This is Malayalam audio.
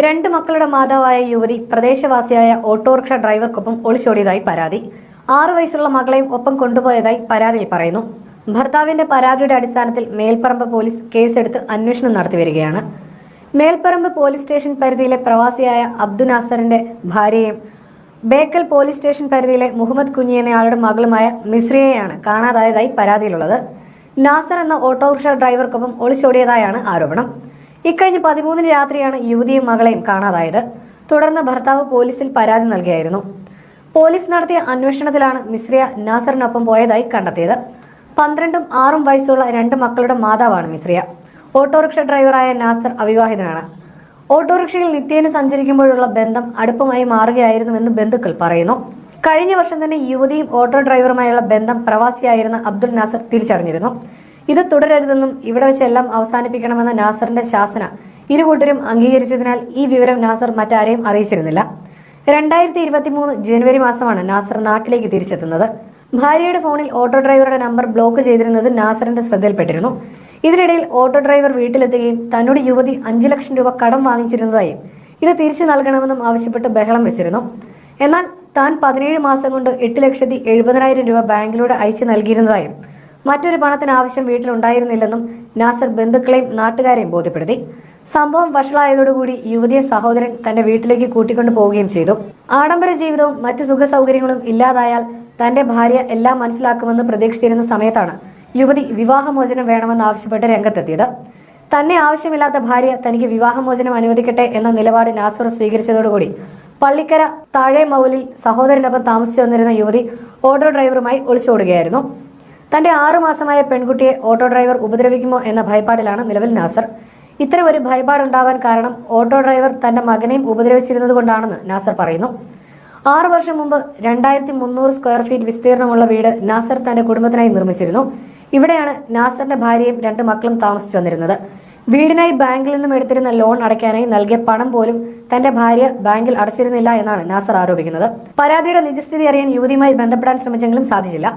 രണ്ട് മക്കളുടെ മാതാവായ യുവതി പ്രദേശവാസിയായ ഓട്ടോറിക്ഷ ഡ്രൈവർക്കൊപ്പം ഒളിച്ചോടിയതായി പരാതി. ആറു വയസ്സുള്ള മകളെയും ഒപ്പം കൊണ്ടുപോയതായി പരാതിയിൽ പറയുന്നു. ഭർത്താവിന്റെ പരാതിയുടെ അടിസ്ഥാനത്തിൽ മേൽപ്പറമ്പ് പോലീസ് കേസെടുത്ത് അന്വേഷണം നടത്തി വരികയാണ്. മേൽപ്പറമ്പ് പോലീസ് സ്റ്റേഷൻ പരിധിയിലെ പ്രവാസിയായ അബ്ദു നാസറിന്റെ ഭാര്യയും ബേക്കൽ പോലീസ് സ്റ്റേഷൻ പരിധിയിലെ മുഹമ്മദ് കുഞ്ഞി എന്നയാളുടെ മകളുമായ മിശ്രിയെയാണ് കാണാതായതായി പരാതിയിലുള്ളത്. നാസർ എന്ന ഓട്ടോറിക്ഷ ഡ്രൈവർക്കൊപ്പം ഒളിച്ചോടിയതായാണ് ആരോപണം. ഇക്കഴിഞ്ഞ പതിമൂന്നിന് രാത്രിയാണ് യുവതിയും മകളെയും കാണാതായത്. തുടർന്ന് ഭർത്താവ് പോലീസിൽ പരാതി നൽകിയായിരുന്നു. പോലീസ് നടത്തിയ അന്വേഷണത്തിലാണ് മിശ്രിയ നാസറിനൊപ്പം പോയതായി കണ്ടെത്തിയത്. പന്ത്രണ്ടും ആറും വയസ്സുള്ള രണ്ട് മക്കളുടെ മാതാവാണ് മിശ്രിയ ഓട്ടോറിക്ഷ ഡ്രൈവറായ നാസർ അവിവാഹിതനാണ്. ഓട്ടോറിക്ഷയിൽ നിത്യേന സഞ്ചരിക്കുമ്പോഴുള്ള ബന്ധം അടുപ്പമായി മാറുകയായിരുന്നുവെന്ന് ബന്ധുക്കൾ പറയുന്നു. കഴിഞ്ഞ വർഷം തന്നെ യുവതിയും ഓട്ടോ ഡ്രൈവറുമായുള്ള ബന്ധം പ്രവാസിയായിരുന്ന അബ്ദുൽ നാസർ തിരിച്ചറിഞ്ഞിരുന്നു. ഇത് തുടരരുതെന്നും ഇവിടെ വെച്ചെല്ലാം അവസാനിപ്പിക്കണമെന്ന നാസറിന്റെ ശാസന ഇരു കൂട്ടരും അംഗീകരിച്ചതിനാൽ ഈ വിവരം നാസർ മറ്റാരെയും അറിയിച്ചിരുന്നില്ല. രണ്ടായിരത്തി ഇരുപത്തി മൂന്ന് ജനുവരി മാസമാണ് നാസർ നാട്ടിലേക്ക് തിരിച്ചെത്തുന്നത്. ഭാര്യയുടെ ഫോണിൽ ഓട്ടോ ഡ്രൈവറുടെ നമ്പർ ബ്ലോക്ക് ചെയ്തിരുന്നത് നാസറിന്റെ ശ്രദ്ധയിൽപ്പെട്ടിരുന്നു. ഇതിനിടയിൽ ഓട്ടോ ഡ്രൈവർ വീട്ടിലെത്തുകയും തന്നോട് യുവതി അഞ്ചു ലക്ഷം രൂപ കടം വാങ്ങിച്ചിരുന്നതായും ഇത് തിരിച്ചു നൽകണമെന്നും ആവശ്യപ്പെട്ട് ബഹളം വെച്ചിരുന്നു. എന്നാൽ താൻ പതിനേഴ് മാസം കൊണ്ട് എട്ട് ലക്ഷത്തി എഴുപതിനായിരം രൂപ ബാങ്കിലൂടെ അയച്ചു നൽകിയിരുന്നതായും മറ്റൊരു പണത്തിന് ആവശ്യം വീട്ടിലുണ്ടായിരുന്നില്ലെന്നും നാസർ ബന്ധുക്കളെയും നാട്ടുകാരെയും ബോധ്യപ്പെടുത്തി. സംഭവം വഷളായതോടുകൂടി യുവതിയെ സഹോദരൻ തന്റെ വീട്ടിലേക്ക് കൂട്ടിക്കൊണ്ടു പോവുകയും ചെയ്തു. ആഡംബര ജീവിതവും മറ്റു സുഖ സൗകര്യങ്ങളും ഇല്ലാതായാൽ തന്റെ ഭാര്യ എല്ലാം മനസ്സിലാക്കുമെന്ന് പ്രതീക്ഷിച്ചിരുന്ന സമയത്താണ് യുവതി വിവാഹമോചനം വേണമെന്ന് ആവശ്യപ്പെട്ട് രംഗത്തെത്തിയത്. തന്നെ ആവശ്യമില്ലാത്ത ഭാര്യ തനിക്ക് വിവാഹമോചനം അനുവദിക്കട്ടെ എന്ന നിലപാട് നാസർ സ്വീകരിച്ചതോടുകൂടി പള്ളിക്കര താഴെ മൗലിൽ സഹോദരനൊപ്പം താമസിച്ചു വന്നിരുന്ന യുവതി ഓട്ടോ ഡ്രൈവറുമായി ഒളിച്ചോടുകയായിരുന്നു. തന്റെ ആറു മാസമായ പെൺകുട്ടിയെ ഓട്ടോ ഡ്രൈവർ ഉപദ്രവിക്കുമോ എന്ന ഭയപ്പാടിലാണ് നിലവിൽ നാസർ. ഇത്തരം ഒരു ഭയപ്പാടുണ്ടാവാൻ കാരണം ഓട്ടോ ഡ്രൈവർ തന്റെ മകനെയും ഉപദ്രവിച്ചിരുന്നത് കൊണ്ടാണെന്ന് നാസർ പറയുന്നു. ആറു വർഷം മുമ്പ് രണ്ടായിരത്തി മുന്നൂറ് സ്ക്വയർ ഫീറ്റ് വിസ്തീർണമുള്ള വീട് നാസർ തന്റെ കുടുംബത്തിനായി നിർമ്മിച്ചിരുന്നു. ഇവിടെയാണ് നാസറിന്റെ ഭാര്യയും രണ്ട് മക്കളും താമസിച്ചു വന്നിരുന്നത്. വീടിനായി ബാങ്കിൽ നിന്നും എടുത്തിരുന്ന ലോൺ അടയ്ക്കാനായി നൽകിയ പണം പോലും തന്റെ ഭാര്യ ബാങ്കിൽ അടച്ചിരുന്നില്ല എന്നാണ് നാസർ ആരോപിക്കുന്നത്. പരാതിയുടെ നിജസ്ഥിതി അറിയാൻ യുവതിയുമായി ബന്ധപ്പെടാൻ ശ്രമിച്ചെങ്കിലും സാധിച്ചില്ല.